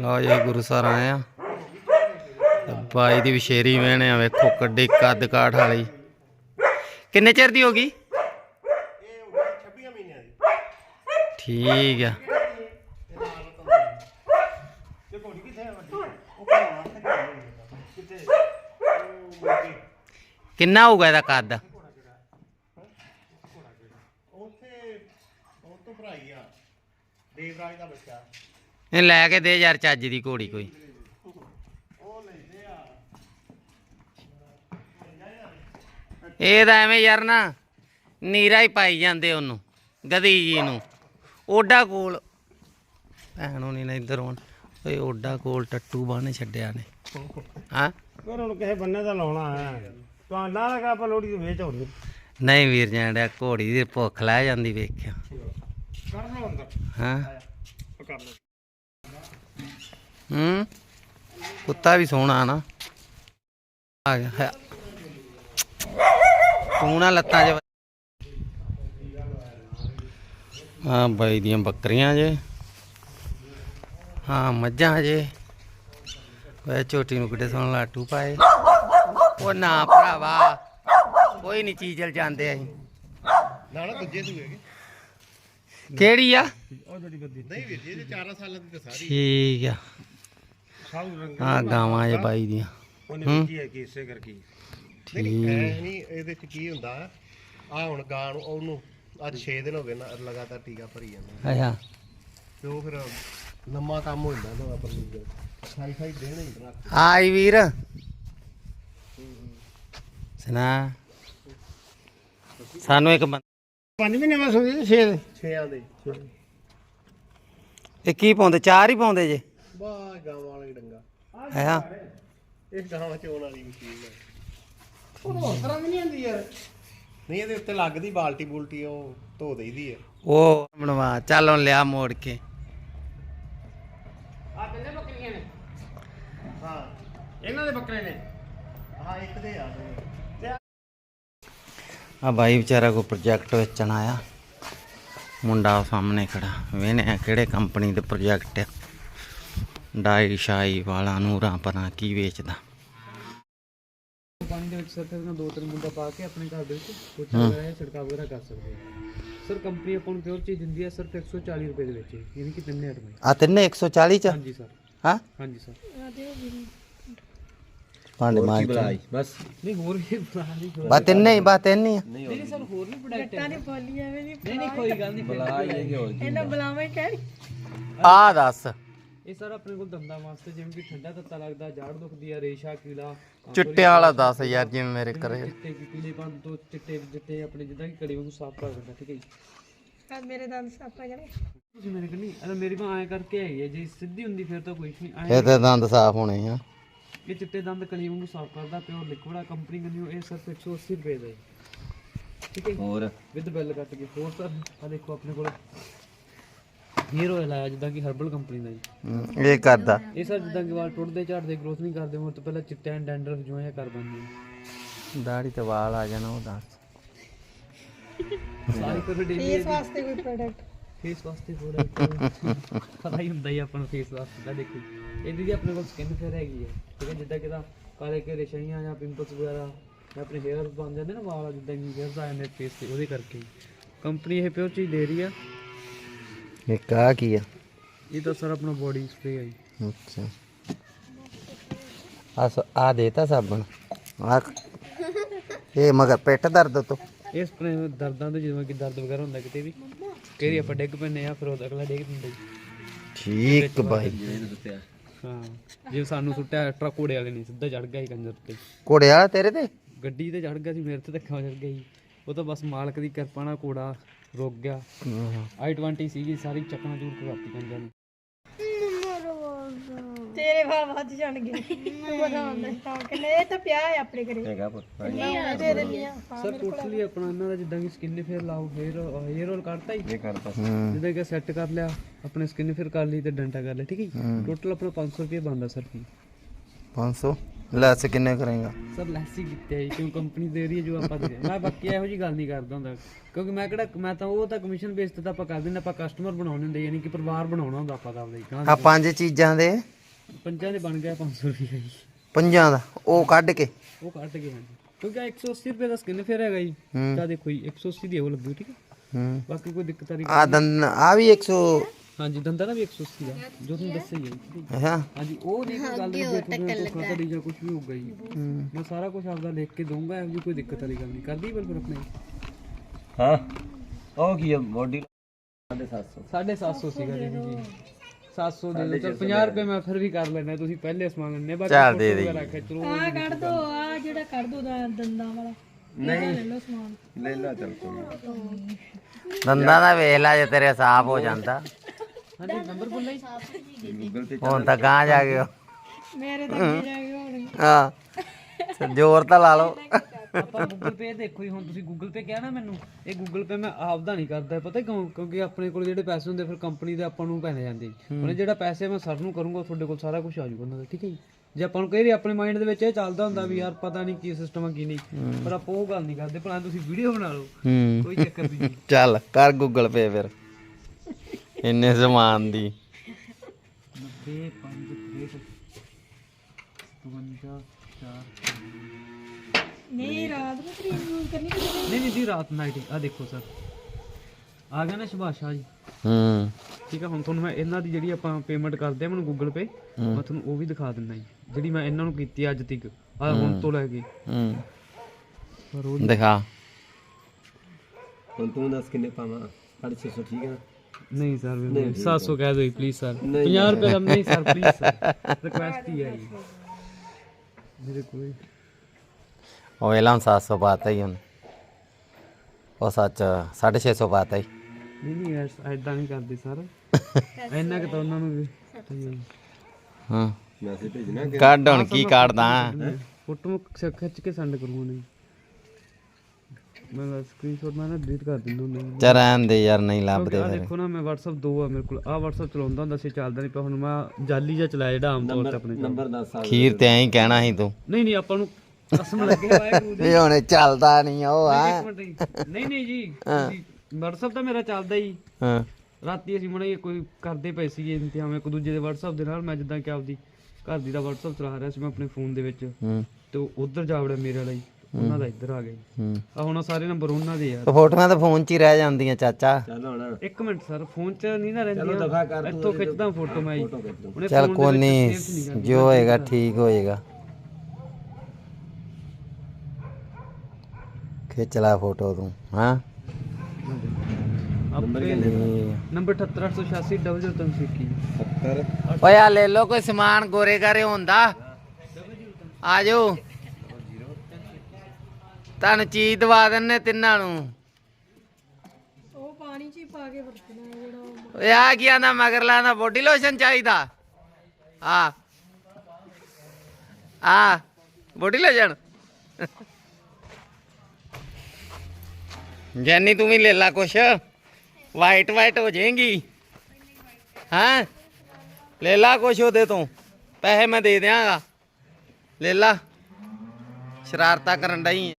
ਲਓ ਜੀ ਗੁਰੂ ਸਰ ਆਏ ਆ। ਬਾਈ ਦੀ ਵਿਸ਼ੇਰੀ ਵੇਣੇ ਆ, ਵੇਖੋ ਕੱਡੀ ਕੱਦ ਕਾਠ ਵਾਲੀ। ਕਿੰਨੇ ਚਿਰ ਦੀ ਹੋ ਗਈ? ਠੀਕ ਆ। ਤੇ ਘੋੜੀ ਕਿੱਥੇ ਕਿੰਨਾ ਹੋਊਗਾ ਇਹਦਾ ਕੱਦ ਉੱਥੇ ਉਹ ਤੋਂ ਭਰਾਈ ਆ ਦੇਵਰਾਜ ਦਾ ਬੱਚਾ। ਇਹ ਲੈ ਕੇ ਦੇ ਯਾਰ ਚੱਜ ਦੀ ਘੋੜੀ ਕੋਈ। ਇਹ ਤਾਂ ਐਵੇਂ ਯਾਰ ਨਾ ਨੀਰਾ ਹੀ ਪਾਈ ਜਾਂਦੇ ਉਹਨੂੰ ਗਦੀ ਜੀ ਨੂੰ। ਓਡਾ ਕੋਲ ਭੈਣੋਂ ਨਹੀਂ ਨਾ ਇੱਧਰ ਹੁਣ ਓਏ ਓਡਾ ਕੋਲ ਟੱਟੂ ਬੰਨ ਛੱਡਿਆ ਨੇ। ਹਾਂ? ਪਰ ਹੁਣ ਕਿਸੇ ਬੰਨੇ ਦਾ ਲਾਉਣਾ ਹੈ। ਤਾਂ ਨਾ ਲਗਾ ਆਪਾਂ ਲੋੜੀ ਵੇਚ ਹੋਣੀ ਨਹੀਂ ਵੀਰ ਜਾਂਦਿਆ ਘੋੜੀ ਦੀ ਭੁੱਖ ਲੈ ਜਾਂਦੀ ਵੇਖਿਆ। ਹਾਂ? ਹੂੰ? ਕੁੱਤਾ ਵੀ ਸੋਹਣਾ ਨਾ। ਆ ਗਿਆ ਹੈ। ਤੂੰ ਨਾ ਲੱਤਾਂ 'ਚ ਹਾਂ ਬਾਈ ਦੀਆਂ ਬੱਕਰੀਆਂ ਜੇ। ਹਾਂ ਮੱਝਾਂ ਜੇ। ਵੇ ਝੋਟੀ ਨੂੰ ਕਿੱਡੇ ਸੋਹਣੇ ਲਾਟੂ ਪਾਏ। ਉਹ ਨਾ ਭਰਾਵਾ। ਕੋਈ ਨਹੀਂ ਚੀਜ਼ਲ ਜਾਂਦੇ ਅਸੀਂ। ਨਾ ਨਾ ਦੂਜੇ ਦੂਏ ਕਿਹੜੀ ਆ? ਉਹ ਜਿਹੜੀ ਗੱਦੀ ਨਹੀਂ ਵੀਰ ਜੀ ਇਹ 4 ਸਾਲਾਂ ਦੀ ਤਾਂ ਸਾਰੀ ਠੀਕ ਆ। ਸਾਊ ਰੰਗ ਗਾਵਾਂ ਜੇ ਬਾਈ ਦੀਆਂ। ਉਹਨੇ ਕੀ ਹੈ ਕਿ ਇਸੇ ਕਰਕੇ ਨਹੀਂ ਠੀਕ। ਐ ਨਹੀਂ ਇਹਦੇ ਚ ਕੀ ਹੁੰਦਾ? ਆ ਹੁਣ ਗਾਂ ਨੂੰ ਉਹਨੂੰ ਅੱਜ 6 ਦਿਨ ਹੋ ਗਏ ਨਾ ਲਗਾਤਾਰ ਟੀਕਾ ਭਰੀ ਜਾਂਦਾ ਅੱਛਾ। ਤੇ ਉਹ ਫਿਰ ਲੰਮਾ ਕੰਮ ਹੋ ਜਾਂਦਾ ਨਾ ਪਰ ਸਾਈ ਸਾਈ ਦੇਣਾ ਹੀ ਰੱਖ ਆਈ ਵੀਰ। ਸੁਣਾ। ਸਾਨੂੰ ਇੱਕ ਪੰਜ ਮਹੀਨੇ ਬਸ ਹੋ ਗਏ 6 ਦੇ। 6 ਦੇ ਇਹ ਕੀ ਪਾਉਂਦੇ? ਚਾਰ ਹੀ ਪਾਉਂਦੇ ਜੇ? ਵਾਹ ਗਾਂ ਵਾਲਾ ਹੀ ਡੰਗਾ। ਹੈ ਇਹ ਗਾਂ ਚੋਣ ਵਾਲੀ ਮਸ਼ੀਨ ਹੈ ਉਹ ਹੋਰ ਤਰ੍ਹਾਂ ਵੀ ਨਹੀਂ ਆਉਂਦੀ ਯਾਰ। ਨਹੀਂ ਇਹਦੇ ਉੱਤੇ ਲੱਗਦੀ ਬਾਲਟੀ ਬੁਲਟੀ ਉਹ ਧੋ ਦੇਈਦੀ ਹੈ ਉਹ ਬਣਵਾ ਚੱਲ ਹੁਣ ਲਿਆ ਮੋੜ ਕੇ। ਆ ਤਿੰਨੇ ਬੱਕਰੀਆਂ ਨੇ? ਹਾਂ। ਇਹਨਾਂ ਦੇ ਬੱਕਰੇ ਨੇ? ਹਾਂ ਇੱਕ ਦੇ ਆ ਤੇ ਆ ਬਾਈ ਵਿਚਾਰਾ ਕੋ ਪ੍ਰੋਜੈਕਟ ਵੇਚਣ ਆਇਆ। ਮੁੰਡਾ ਸਾਹਮਣੇ ਖੜਾ। ਵੇਨੇ ਕਿਹੜੇ ਕੰਪਨੀ ਦੇ ਪ੍ਰੋਜੈਕਟ ਆ? ਡਾਈ ਸ਼ਾਈ ਵਾਲਾ ਨੂਰਾਂ ਪਰਾਂ ਕੀ ਵੇਚਦਾ। ਪਾਣੀ ਦੇ ਵਿੱਚ ਸਰ ਨਾ ਦੋ ਤਿੰਨ ਮੁੰਡਾ ਪਾ ਕੇ ਆਪਣੇ ਘਰ ਦੇ ਵਿੱਚ ਪੋਚਾ ਵਗੈਰਾ ਛਿੜਕਾਅ ਵਗੈਰਾ ਕਰ ਸਕਦੇ ਹਾਂ ਸਰ ਕੰਪਨੀ ਆਪਾਂ ਨੂੰ ਪਿਓਰ ਚੀਜ਼ ਦਿੰਦੀ ਹੈ ਸਿਰਫ 140 ਰੁਪਏ ਦੇ ਵਿੱਚ ਯਾਨੀ ਕਿ ਤਿੰਨੇ ਆਈਟਮਾਂ ਆ ਤਿੰਨੇ 140 ਚ? ਹਾਂਜੀ ਸਰ। ਹਾਂ? ਹਾਂਜੀ ਸਰ। ਭਾਂਡੇ ਮਾਰ ਬਸ। ਨਹੀਂ ਹੋਰ ਵੀ ਬਣਾ ਲਈ ਬਾ ਤਿੰਨੇ ਹੀ ਬਾ ਤਿੰਨੇ ਹੀ ਆ। ਨਹੀਂ ਨਹੀਂ ਸਰ ਹੋਰ ਵੀ ਪ੍ਰੋਡਕਟ ਹੈ ਨਹੀਂ ਨਹੀਂ ਕੋਈ ਗੱਲ ਨਹੀਂ ਬੁਲਾ ਇਹਨਾਂ ਬੁਲਾਵੇਂ ਕਹਿ ਆ ਦੱਸ। ਇਹ ਸਰ ਆਪਣੇ ਕੋਲ ਦੰਦਾਂ ਵਾਸਤੇ ਜਿਵੇਂ ਕਿ ਠੰਡਾ ਤੱਤਾ ਲੱਗਦਾ ਜਾੜ ਦੁਖਦੀ ਆ ਰੇਸ਼ਾ ਕੀੜਾ ਚਿੱਟੇ ਵਾਲਾ ਦੱਸ ਯਾਰ ਜਿਵੇਂ ਮੇਰੇ ਕਰੇ ਚਿੱਟੇ ਕੀ ਪੀਲੇ ਪੰਨ ਤੋਂ ਚਿੱਟੇ ਚਿੱਟੇ ਆਪਣੇ ਜਿੱਦਾਂ ਕਿ ਕੜੀ ਵਾਂਗੂ ਸਾਫ਼ ਕਰ ਦਿੰਦਾ ਠੀਕ ਹੈ ਜੀ। ਆ ਮੇਰੇ ਦੰਦ ਸਾਫਾ ਜਣੇ। ਤੁਸੀਂ ਮੇਰੇ ਕੋਲ ਨਹੀਂ ਅਰੇ ਮੇਰੀ ਬਾਂਹ ਐ ਕਰਕੇ ਹੈਗੀ ਹੈ ਜੇ ਸਿੱਧੀ ਹੁੰਦੀ ਫਿਰ ਤਾਂ ਕੋਈ ਨਹੀਂ ਐਂ ਇਹ ਤੇ ਦੰਦ ਸਾਫ਼ ਹੋਣੇ ਆ। ਇਹ ਚਿੱਟੇ ਦੰਦ ਕਲੀ ਵਾਂਗੂ ਸਾਫ਼ ਕਰਦਾ ਪਿਓਰ ਲਿਕਵਿਡ ਆ ਕੰਪਨੀ ਕੰਨਿਓ ਇਹ ਸਿਰਫ 180 ਰੁਪਏ ਦਾ ਹੈ। ਠੀਕ ਹੈ ਹੋਰ? ਵਿਦ ਬਿੱਲ ਕੱਟ ਕੇ। ਹੋਰ ਸਰ ਆ ਦੇਖੋ ਆਪਣੇ ਕੋਲ। ਹੇਅਰ ਆਇਲ ਆਇਆ ਜਿੱਦਾਂ ਕਿ ਹਰਬਲ ਕੰਪਨੀ ਦਾ ਜੀ। ਹਮ, ਇਹ ਕਰਦਾ। ਇਹ ਸਰ ਜਿੱਦਾਂ ਕਿ ਵਾਲ ਟੁੱਟਦੇ ਝੜਦੇ ਗਰੋਥ ਨਹੀਂ ਕਰਦੇ ਮੋਰ ਤੋਂ ਪਹਿਲਾਂ ਚਿੱਟਿਆਂ ਡੈਂਡਰਫ ਜੋ ਇਹ ਕਰ ਨੇ। ਦਾੜੀ ਤੇ ਵਾਲ ਆ ਜਾਣਾ ਉਹ ਦੱਸ। ਸਾਰੀ ਕਰ ਡੇਲੀ ਫੇਸ ਵਾਸਤੇ ਕੋਈ ਪ੍ਰੋਡਕਟ ਫੇਸ ਵਾਸਤੇ ਥੋੜਾ ਪਤਾ ਹੀ ਹੁੰਦਾ ਹੀ ਆਪਾਂ ਨੂੰ ਫੇਸ ਵਾਸਤੇ ਦਾ ਦੇਖੋ। ਇਹਦੀ ਜੀ ਆਪਣੇ ਕੋਲ ਸਕਿਨ ਫੇਅਰ ਹੈਗੀ ਹੈ। ਠੀਕ ਹੈ ਜਿੱਦਾਂ ਕਿ ਤਾਂ ਕਾਲੇ ਘੇਰੇ ਛਾਈਆਂ ਜਾਂ ਪਿੰਪਲਸ ਵਗੈਰਾ ਜਾਂ ਆਪਣੇ ਹੇਅਰ ਬਣ ਜਾਂਦੇ ਨਾ ਵਾਲ ਜਿੱਦਾਂ ਕਿ ਹੇਅਰਸ ਆ ਜਾਂਦੇ ਫੇਸ ਤੇ ਉਹਦੇ ਕਰਕੇ। ਕੰਪਨੀ ਇਹ ਪਿਓਰ ਚੀਜ਼ ਦੇ ਰਹੀ ਆ। ਇਹ ਕਾ ਕੀ ਆ? ਇਹ ਤਾਂ ਸਰ ਆਪਣਾ ਬੋਡੀ ਸਪਰੇ ਹੈ ਜੀ। ਅੱਛਾ। ਆ ਸ- ਆ ਦੇਤਾ ਸਾਬਣ। ਆ ਇਹ ਮਗਰ ਪਿੱਠ ਦਰਦ ਤੋਂ। ਇਹ ਸਪਰੇ ਦਰਦਾਂ ਦੇ ਜਿਵੇਂ ਕਿ ਦਰਦ ਵਗੈਰਾ ਹੁੰਦਾ ਕਿਤੇ ਵੀ। ਕਿਹੜੀ ਆਪਾਂ ਡਿੱਗ ਪੈਂਦੇ ਆ ਫਿਰ ਉਹ ਅਗਲਾ ਡਿੱਗ ਦਿੰਦਾ ਜੀ। ਠੀਕ ਬਾਈ। ਹਾਂ। ਜੇ ਸਾਨੂੰ ਸੁੱਟਿਆ ਟਰੱਕ ਘੋੜੇ ਵਾਲੇ ਨੇ ਸਿੱਧਾ ਚੜ ਗਿਆ ਸੀ ਕੰਜਰ ਤੇ। ਘੋੜੇ ਵਾਲਾ ਤੇਰੇ ਤੇ? ਗੱਡੀ ਤੇ ਚੜ ਗਿਆ ਸੀ ਮੇਰੇ ਤੇ ਧੱਕਾ ਚੜ ਗਿਆ ਸੀ। ਉਹ ਤਾਂ ਬਸ ਮਾਲਕ ਦੀ ਕਿਰਪਾ ਨਾਲ ਘੋੜਾ ਰੁਕ ਗਿਆ। i20 ਸੀਗੀ ਸਾਰੀ ਚੱਕਣਾ ਚੂਰ ਕਰਤੀ ਕੰਜਾਂ ਨੇ। ਵਾਲ ਵੱਧ ਜਾਣਗੇ। ਤੂੰ ਵਧਾਉਂਦਾ ਤਾਂ ਕਹਿੰਦੇ ਇਹ ਤਾਂ ਪਿਆ ਹੈ ਆਪਣੇ ਘਰੇ। ਹੈਗਾ ਪੁੱਤ ਨਹੀਂ ਦੇ ਦਿੰਦੀ ਆ ਸਰ ਟੋਟਲੀ ਆਪਣਾ ਇਹਨਾਂ ਦਾ ਜਿੱਦਾਂ ਕਿ ਸਕਿਨ ਫੇਅਰ ਲਾਓ ਹੇਅਰ ਹੇਅਰ ਰੋਲ ਕਰਤਾ ਹੀ। ਇਹ ਕਰਤਾ ਜਿੱਦਾਂ ਕਿ ਸੈੱਟ ਕਰ ਲਿਆ ਆਪਣੇ ਸਕਿਨ ਫੇਅਰ ਕਰ ਲਈ ਤੇ ਡੰਟਾ ਕਰ ਲਿਆ ਠੀਕ ਹੈ ਟੋਟਲ ਆਪਣਾ 500 ਰੁਪਏ ਬਣਦਾ ਸਰ ਫੀ 500 ਲੈਸ ਕਿੰਨੇ ਕਰੇਗਾ? ਸਰ ਲੈਸ ਹੀ ਕੀਤੀ ਹੈ ਕਿਉਂ ਕੰਪਨੀ ਦੇ ਰਹੀ ਹੈ ਜੋ ਆਪਾਂ ਦੇ। ਮੈਂ ਬਾਕੀ ਇਹੋ ਜੀ ਗੱਲ ਨਹੀਂ ਕਰਦਾ ਹੁੰਦਾ। ਕਿਉਂਕਿ ਮੈਂ ਕਿਹੜਾ ਮੈਂ ਤਾਂ ਉਹ ਤਾਂ ਕਮਿਸ਼ਨ ਬੇਸ ਤੇ ਤਾਂ ਆਪਾਂ ਕਰਦੇ ਨੇ ਆਪਾਂ ਕਸਟਮਰ ਬਣਾਉਣੇ ਹੁੰਦੇ ਯਾਨੀ ਕਿ ਪਰਿਵਾਰ ਬਣਾਉਣਾ ਹੁੰਦਾ ਆਪਾਂ ਦਾ ਆਪਦਾ ਜੀ ਗਾਂਹ ਆ ਪੰਜ ਚੀਜ਼ਾਂ ਦੇ ਪੰਜਾਂ ਦੇ ਬਣ ਗਿਆ 500 ਰੁਪਏ ਜੀ। ਪੰਜਾਂ ਦਾ? ਉਹ ਕੱਢ ਕੇ? ਉਹ ਕੱਟ ਗਏ ਹਾਂਜੀ। ਕਿਉਂਕਿ ਆਹ 180 ਰੁਪਏ ਦਾ ਸਕਿਨ ਫੇਰ ਹੈਗਾ ਜੀ। ਹੂੰ। ਤਾਂ ਦੇਖੋ ਜੀ 180 ਦੀ ਉਹ ਲੱਗੂ ਠੀਕ ਹੈ? ਹੂੰ। ਬਾਕੀ ਕੋਈ ਦਿੱਕਤ ਨਹੀਂ। ਆ ਦੰਦ ਆ ਵੀ 100 ਹਾਂਜੀ ਦੰਦਾਂ ਦਾ ਵੀ 180 ਦਾ ਜੋ ਤੁਹਾਨੂੰ ਦੱਸਿਆ ਹੀ ਹੈ ਜੀ। ਹਾਂ ਹਾਂਜੀ ਉਹ ਨਹੀਂ ਕੋਈ ਗੱਲ ਨਹੀਂ ਜੇ ਤੁਹਾਨੂੰ ਧੋਖਾ ਧੜੀ ਜਾਂ ਕੁਝ ਵੀ ਹੋਊਗਾ ਜੀ। ਮੈਂ ਸਾਰਾ ਕੁਝ ਆਪਦਾ ਲਿਖ ਕੇ ਦਊਂਗਾ ਇਹੋ ਜਿਹੀ ਕੋਈ ਦਿੱਕਤ ਵਾਲੀ ਗੱਲ ਨਹੀਂ। ਕਰਦੀ ਪਰ ਫਿਰ ਆਪਣੇ। ਹਾਂ। ਉਹ ਕੀ ਹੈ ਮੋਡੀ 750 750 ਸੀਗਾ ਜੀ। 700 ਦੇ ਦਿਓ ਚਲ 50 ਰੁਪਏ ਮੈਂ ਫਿਰ ਵੀ ਕਰ ਲੈਣਾ ਤੁਸੀਂ ਪਹਿਲੇ ਸਮਾਨ ਲੈਣੇ ਬਾਕੀ ਚੱਲ ਦੇ ਦੇ। ਆ ਕੱਢ ਦੋ ਆ ਜਿਹੜਾ ਕੱਢ ਦੋ ਦਾ ਦੰਦਾਂ ਵਾਲਾ ਨਹੀਂ ਲੈ ਲਓ ਸਮਾਨ। ਲੈ ਲਾ ਚੱਲ ਕੋਈ ਦੰਦਾਂ ਦਾ ਵੇਖ ਲੈ ਜੇ ਤੇਰੇ ਸਾਫ਼ ਹੋ ਜਾਂਦਾ। ਹਾਂਜੀ ਨੰਬਰ ਤੇ ਹੁਣ ਤਾਂ ਗਾਂ ਜਾ ਕੇ ਮੇਰੇ ਤਾਂ ਜਾ ਕੇ ਹੋਣਗੇ ਹਾਂ। ਜ਼ੋਰ ਤਾਂ ਲਾ ਲਓ। ਆਪਾਂ ਗੂਗਲ ਪੇ ਦੇਖੋ ਜੀ ਹੁਣ ਤੁਸੀਂ ਗੂਗਲ ਪੇ ਕਿਹਾ ਨਾ ਮੈਨੂੰ ਇਹ ਗੂਗਲ ਪੇ ਮੈਂ ਆਪਦਾ ਨਹੀਂ ਕਰਦਾ ਪਤਾ ਕਿਉਂ? ਕਿਉਂਕਿ ਆਪਣੇ ਕੋਲ ਜਿਹੜੇ ਪੈਸੇ ਹੁੰਦੇ ਫਿਰ ਕੰਪਨੀ ਦੇ ਆਪਾਂ ਨੂੰ ਪੈਣੇ ਜਾਂਦੇ ਇਹ ਜਿਹੜਾ ਪੈਸੇ ਮੈਂ ਸਰ ਨੂੰ ਕਰੂੰਗਾ ਤੁਹਾਡੇ ਕੋਲ ਸਾਰਾ ਕੁਝ ਆ ਜਾਊਗਾ ਉਹਨਾਂ ਦਾ ਠੀਕ ਹੈ ਜੀ? ਜੇ ਆਪਾਂ ਨੂੰ ਵਾਰੀ ਆਪਣੇ ਮਾਈਂਡ ਦੇ ਵਿੱਚ ਇਹ ਚੱਲਦਾ ਹੁੰਦਾ ਵੀ ਯਾਰ ਪਤਾ ਨਹੀਂ ਕੀ ਸਿਸਟਮ ਆ ਕੀ ਨਹੀਂ ਪਰ ਆਪਾਂ ਉਹ ਗੱਲ ਨਹੀਂ ਕਰਦੇ ਭਲਾ ਤੁਸੀਂ ਵੀਡੀਓ ਬਣਾ ਲਓ ਹੂੰ। ਕੋਈ ਚੱਕਰ ਨਹੀਂ। ਚੱਲ ਕਰ ਗੂਗਲ ਪੇ ਫਿਰ। ਇੰਨੇ ਸਮਾਨ ਦੀ। 90 5 63 52 4 ਨਹੀਂ ਰਾਤ ਨੂੰ ਕਰੀਮ ਯੂਜ਼ ਕਰਨੀ ਕਿ ਨਹੀਂ। ਨਹੀਂ ਜੀ ਰਾਤ ਨਾਈਟ ਆ ਦੇਖੋ ਸਰ। ਆ ਗਿਆ ਨਾ ਸ਼ਬਾਸ਼ਾ ਜੀ। ਹੂੰ। ਠੀਕ ਹੈ ਹੁਣ ਤੁਹਾਨੂੰ ਮੈਂ ਇਹਨਾਂ ਦੀ ਜਿਹੜੀ ਆਪਾਂ ਪੇਮੈਂਟ ਕਰਦੇ ਆ ਮੈਨੂੰ ਗੂਗਲ ਪੇ ਮੈਂ ਤੁਹਾਨੂੰ ਉਹ ਵੀ ਦਿਖਾ ਦਿੰਦਾ ਜੀ ਜਿਹੜੀ ਮੈਂ ਇਹਨਾਂ ਨੂੰ ਕੀਤੀ ਅੱਜ ਤੱਕ। ਆ ਹੁਣ ਤੋਂ ਲੈ ਕੇ। ਹੂੰ। ਪਰ ਉਹ ਦਿਖਾ। ਹੁਣ ਤੂੰ ਦੱਸ ਕਿੰਨੇ ਪਾਵਾਂ? 650 ਠੀਕ ਹੈ ਨਹੀਂ ਸਰ 700 ਕਹਿ ਦਿਓ ਪਲੀਜ਼ ਸਰ 50 ਰੁਪਏ ਦਾ ਨਹੀਂ ਸਰ ਪਲੀਜ਼ ਸਰ ਰਿਕੁਐਸਟ ਹੀ ਹੈ ਜੀ। ਮੇਰੇ ਕੋਲ ਇਲਾਮ 700 ਪਾਤਾ ਹੀ ਹੁਣ। ਉਹ ਸੱਚ 650 ਪਾਤਾ ਹੀ ਨਹੀਂ ਨਹੀਂ ਐਦਾਂ ਨਹੀਂ ਕਰਦੇ ਸਰ। ਇੰਨਾ ਕਿ ਤਾਂ ਉਹਨਾਂ ਨੂੰ ਵੀ ਹਾਂ। ਮੈਸੇਜ ਭੇਜਣਾ ਕੱਢ ਹੁਣ ਕੀ ਕੱਢਦਾ ਫੋਟੋ ਖਿੱਚ ਕੇ ਸੈਂਡ ਕਰੂੰਗਾ ਨਹੀਂ ਮੈਂ ਸਕਰੀਨਸ਼ਾਟ ਮੈਂ ਨਾ ਡਿਲੀਟ ਕਰ ਦਿੰਦਾ ਹੁੰਦਾ। ਚਾ ਰਹਿਣ ਦੇ ਯਾਰ ਨਹੀਂ ਲੱਭਦੇ ਆ ਫਿਰ। ਦੇਖੋ ਨਾ ਮੈਂ WhatsApp ਦੋ ਆ ਮੇਰੇ ਕੋਲ। ਆ WhatsApp ਚਲਾਉਂਦਾ ਹੁੰਦਾ ਸੀ ਚੱਲਦਾ ਨਹੀਂ ਪਿਆ। ਹੁਣ ਮੈਂ ਜਾਲੀ ਜਿਹਾ ਚਲਾਇਆ ਜਿਹੜਾ ਆਮ ਤੌਰ ਤੇ ਆਪਣੇ ਕੋਲ। ਨੰਬਰ ਦੱਸ ਆ ਖੀਰ ਤੇ ਐਂ ਹੀ ਕਹਿਣਾ ਸੀ ਤੂੰ। ਨਹੀਂ ਨਹੀਂ ਆਪਾਂ ਨੂੰ ਕਸਮ ਲੱਗੇ ਵਾਹਿਗੁਰੂ ਦੀ। ਇਹ ਹੁਣ ਚੱਲਦਾ ਨਹੀਂ ਉਹ ਆ। ਇੱਕ ਮਿੰਟ ਜੀ। ਨਹੀਂ ਨਹੀਂ ਜੀ ਤੁਸੀਂ- WhatsApp ਤਾਂ ਮੇਰਾ ਚੱਲਦਾ ਹੀ। ਹਾਂ। ਰਾਤੀ ਅਸੀਂ ਮਣੇ ਕੋਈ ਕਰਦੇ ਪਏ ਸੀਗੇ ਇੰਤਜ਼ਾਮ ਇੱਕ ਦੂਜੇ ਦੇ WhatsApp ਦੇ ਨਾਲ ਮੈਂ ਜਿੱਦਾਂ ਕਿ ਆਪਦੀ ਘਰ ਦੀ ਦਾ WhatsApp ਚਲਾ ਰਿਹਾ ਸੀ ਮੈਂ ਆਪਣੇ ਫੋਨ ਦੇ ਵਿੱਚ। ਹੂੰ। ਤੇ ਉਧਰ ਜਾ ਵੜਿਆ ਮੇਰੇ ਵਾਲਾ ਹੀ ਉਹਨਾਂ ਦਾ ਇੱਧਰ ਆ ਗਿਆ ਹੂੰ। ਆ ਹੁਣ ਸਾਰੇ ਨੰਬਰ ਉਹਨਾਂ ਦੇ ਯਾਰ ਫੋਟੋਆਂ ਤਾਂ ਫੋਨ 'ਚ ਹੀ ਰਹਿ ਜਾਂਦੀਆਂ ਚਾਚਾ। ਚੱਲ ਹੁਣ। ਇੱਕ ਮਿੰਟ ਸਰ ਫੋਨ 'ਚ ਨਹੀਂ ਨਾ ਚਲੋ ਦਫਾ ਕਰ ਰਹਿੰਦੀਆਂ ਤੂੰ ਇੱਥੋਂ ਖਿੱਚਦਾ ਫੋਟੋ ਮੈਂ ਜੀ। ਉਹਨੇ ਚੱਲ phone ਦੇ ਕੋਈ ਵਿੱਚ ਨਹੀਂ save ਨਹੀਂ ਕਰਦੀ। ਜੋ ਹੋਏਗਾ ਠੀਕ ਹੋਏਗਾ। ਖਿੱਚ ਲੈ ਫੋਟੋ ਤੂੰ ਹਾਂ? ਆਪੇ ਇਹ- ਨੰਬਰ 78886 00 70 ਓਏ ਆ ਲੈ ਲੋ ਕੋਈ ਸਮਾਨ ਗੋਰੇ ਗਾਰੇ ਹੁੰਦਾ। ਆ ਜਾਓ ਤੁਹਾਨੂੰ ਚੀਜ਼ ਦਵਾ ਦਿੰਨੇ ਤਿੰਨਾਂ ਨੂੰ। ਉਹ ਪਾਣੀ ਚ ਹੀ ਪਾ ਕੇ ਵਰਤਣਾ ਜਿਹੜਾ ਓਏ ਆ ਕੀ ਆਂਦਾ ਮਗਰ ਲਾਂਦਾ ਬੋਡੀ ਲੋਸ਼ਨ ਚਾਹੀਦਾ? ਆ। ਆ। ਬੋਡੀ ਲੋਸ਼ਨ ਜੈਨੀ, ਤੂੰ ਵੀ ਲੈ ਲਾ ਕੁਛ। ਵਾਈਟ ਵਾਈਟ ਹੋ ਜਾਏਗੀ। ਹਾਂ? ਲੈ ਲਾ ਕੁਛ ਉਹਦੇ ਤੋਂ। ਪੈਸੇ ਮੈਂ ਦੇ ਦਿਆਂਗਾ। ਲੈ ਲਾ। ਸ਼ਰਾਰਤਾਂ ਕਰਨ ਡਈ